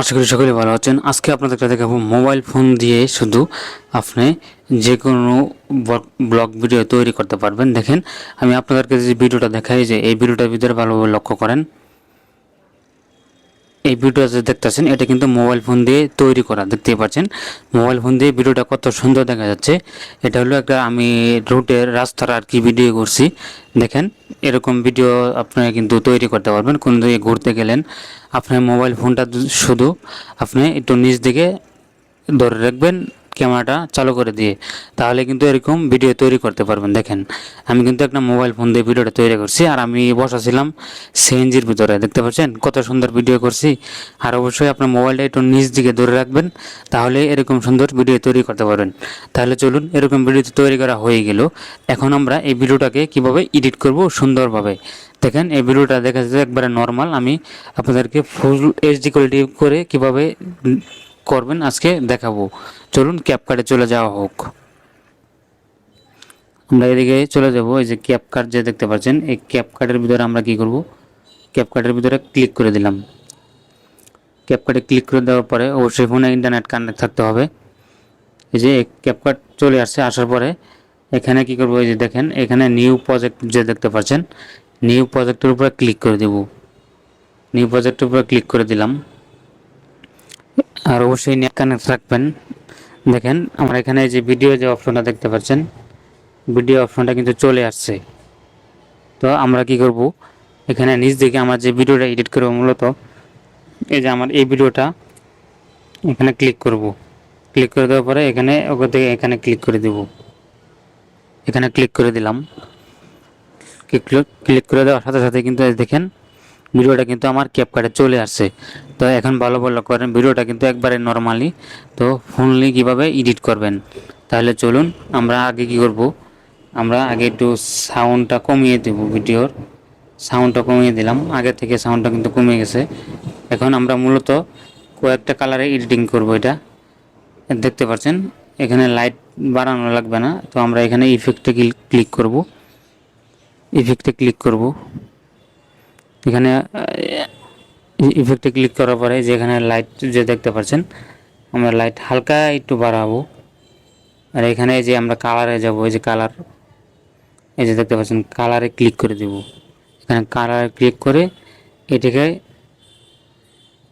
আশা করি সকলে ভালো আছেন। আজকে আপনাদেরকে দেখাবো মোবাইল ফোন দিয়ে শুধু আপনি যে কোনো ব্লগ ভিডিও তৈরি করতে পারবেন। দেখেন, আমি আপনাদেরকে যে ভিডিওটা দেখাই যে এই ভিডিওটার ভিতরে ভালোভাবে লক্ষ্য করেন। এই ভিডিওটা যে দেখতেছেন, এটা কিন্তু মোবাইল ফোন দিয়ে তৈরি করা দেখতে পাচ্ছেন। মোবাইল ফোন দিয়ে ভিডিওটা কত সুন্দর দেখা যাচ্ছে। এটা হলো একটা, আমি রুটের রাস্তার আর কি ভিডিও করছি। দেখেন, এরকম ভিডিও আপনি কিন্তু তৈরি করতে পারবেন। কোন দিকে ঘুরতে গেলেন, আপনার মোবাইল ফোনটা শুধু আপনি একটু নিচ দিকে ধরে রাখবেন ক্যামেরাটা চালু করে দিয়ে তাহলে কিন্তু এরকম ভিডিও তৈরি করতে পারবেন। দেখেন, আমি কিন্তু একটা মোবাইল ফোন দিয়ে ভিডিওটা তৈরি করছি আর আমি বসাছিলাম সিএনজির ভিতরে। দেখতে পাচ্ছেন? কত সুন্দর ভিডিও করছি। আর অবশ্যই আপনার মোবাইলটা একটু নিচ দিকে ধরে রাখবেন, তাহলে এরকম সুন্দর ভিডিও তৈরি করতে পারবেন। তাহলে চলুন, এরকম ভিডিও তৈরি করা হয়ে গেল। এখন আমরা এই ভিডিওটাকে কীভাবে এডিট করব সুন্দরভাবে? দেখেন, এই ভিডিওটা দেখা যাচ্ছে একবারে নর্মাল। আমি আপনাদেরকে ফুল এইচডি কোয়ালিটি করে কীভাবে করবেন, আজকে দেখাবো। চলুন ক্যাপকার্টে চলে যাওয়া হোক। আমরা এদিকে চলে যাব, এই যে ক্যাপকার্ট যে দেখতে পাচ্ছেন, এই ক্যাপকার্টের ভিতরে আমরা কি করব? ক্যাপকার্টের ভিতরে ক্লিক করে দিলাম। ক্যাপকার্টে ক্লিক করে দেওয়ার পরে অবশ্যই ফোনে ইন্টারনেট কানেক্ট থাকতে হবে। এই যে ক্যাপকার্ট চলে আসছে, আসার পরে এখানে কি করব? এই যে দেখেন, এখানে নিউ প্রজেক্ট যে দেখতে পাচ্ছেন, নিউ প্রজেক্টের উপরে ক্লিক করে দেব। নিউ প্রজেক্টের উপরে ক্লিক করে দিলাম। আর অবশ্যই নেট কানেক্ট রাখবেন। দেখেন, আমার এখানে যে ভিডিও যে অপশনটা দেখতে পাচ্ছেন ভিডিও অপশনটা কিন্তু চলে আসছে। তো আমরা কি করব? এখানে নিচ দিকে আমার যে ভিডিওটা এডিট করব মূলত, এই যে আমার এই ভিডিওটা এখানে ক্লিক করব। ক্লিক করে দেওয়ার পরে এখানে ওখান থেকে এখানে ক্লিক করে দেব। এখানে ক্লিক করে দিলাম। ক্লিক করে দেওয়ার সাথে সাথে কিন্তু দেখেন ভিডিওটা কিন্তু আমার ক্যাপকার্টে চলে আসছে। তো এখন ভালো ভালো করেন, ভিডিওটা কিন্তু একবারে নর্মালি তো ফোনলি কীভাবে এডিট করবেন? তাহলে চলুন, আমরা আগে কি করব? আমরা আগে একটু সাউন্ডটা কমিয়ে দেব ভিডিওর। সাউন্ডটা কমিয়ে দিলাম। আগে থেকে সাউন্ডটা কিন্তু কমে গেছে। এখন আমরা মূলত কয়েকটা কালারে এডিটিং করব এটা। দেখতে পাচ্ছেন, এখানে লাইট বাড়ানো লাগবে না। তো আমরা এখানে ইফেক্টে ক্লিক করব। ইফেক্টে ক্লিক করব। এখানে ইফেক্টে ক্লিক করার পরে যেখানে লাইট যে দেখতে পাচ্ছেন, আমরা লাইট হালকা একটু বাড়াবো। আর এখানে যে আমরা কালারে যাব, এই যে কালার এই যে দেখতে পাচ্ছেন কালারে ক্লিক করে দেব। এখানে কালারে ক্লিক করে এটাকে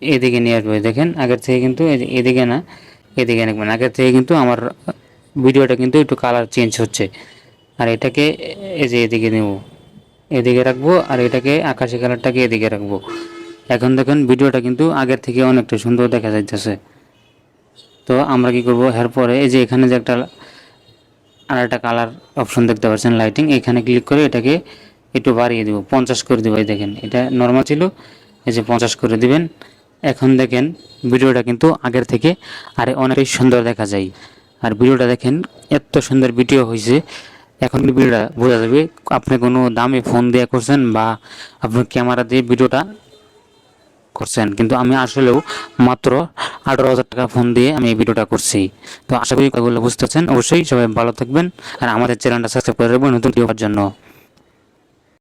এদিকে নিয়ে আসবে। দেখেন, আগের থেকে কিন্তু এদিকে না, এদিকে রাখবেন আগের থেকে কিন্তু আমার ভিডিওটা কিন্তু একটু কালার চেঞ্জ হচ্ছে। আর এটাকে এই যে এদিকে নেব। এদিকে রাখব আর এটাকে আকাশি কালারটাকে এদিকে রাখব। এখন দেখেন, ভিডিওটা কিন্তু আগের থেকে অনেকটা সুন্দর দেখা যাইতেছে। তো আমরা কি করব? এরপরে এই যে এখানে যে একটা আর একটা কালার অপশন দেখতে পাচ্ছেন, লাইটিং, এখানে ক্লিক করে এটাকে একটু বাড়িয়ে দেবো। পঞ্চাশ করে দেবো, এই দেখেন, এটা নর্মাল ছিল, এই যে পঞ্চাশ করে দিবেন। এখন দেখেন, ভিডিওটা কিন্তু আগের থেকে আরে অনেকটাই সুন্দর দেখা যায়। আর ভিডিওটা দেখেন, এত সুন্দর ভিডিও হয়েছে এখন ভিডিওটা বোঝা যাবে আপনি কোনো দামে ফোন দিয়ে করছেন বা আপনার ক্যামেরা দিয়ে ভিডিওটা করছেন। কিন্তু আমি আসলেও মাত্র আঠারো হাজার টাকা ফোন দিয়ে আমি এই ভিডিওটা করছি। তো আশা করি কথাগুলো বুঝতে পারছেন। অবশ্যই সবাই ভালো থাকবেন আর আমাদের চ্যানেলটা সাবস্ক্রাইব করে রাখবেন নতুন ভিডিও জন্য।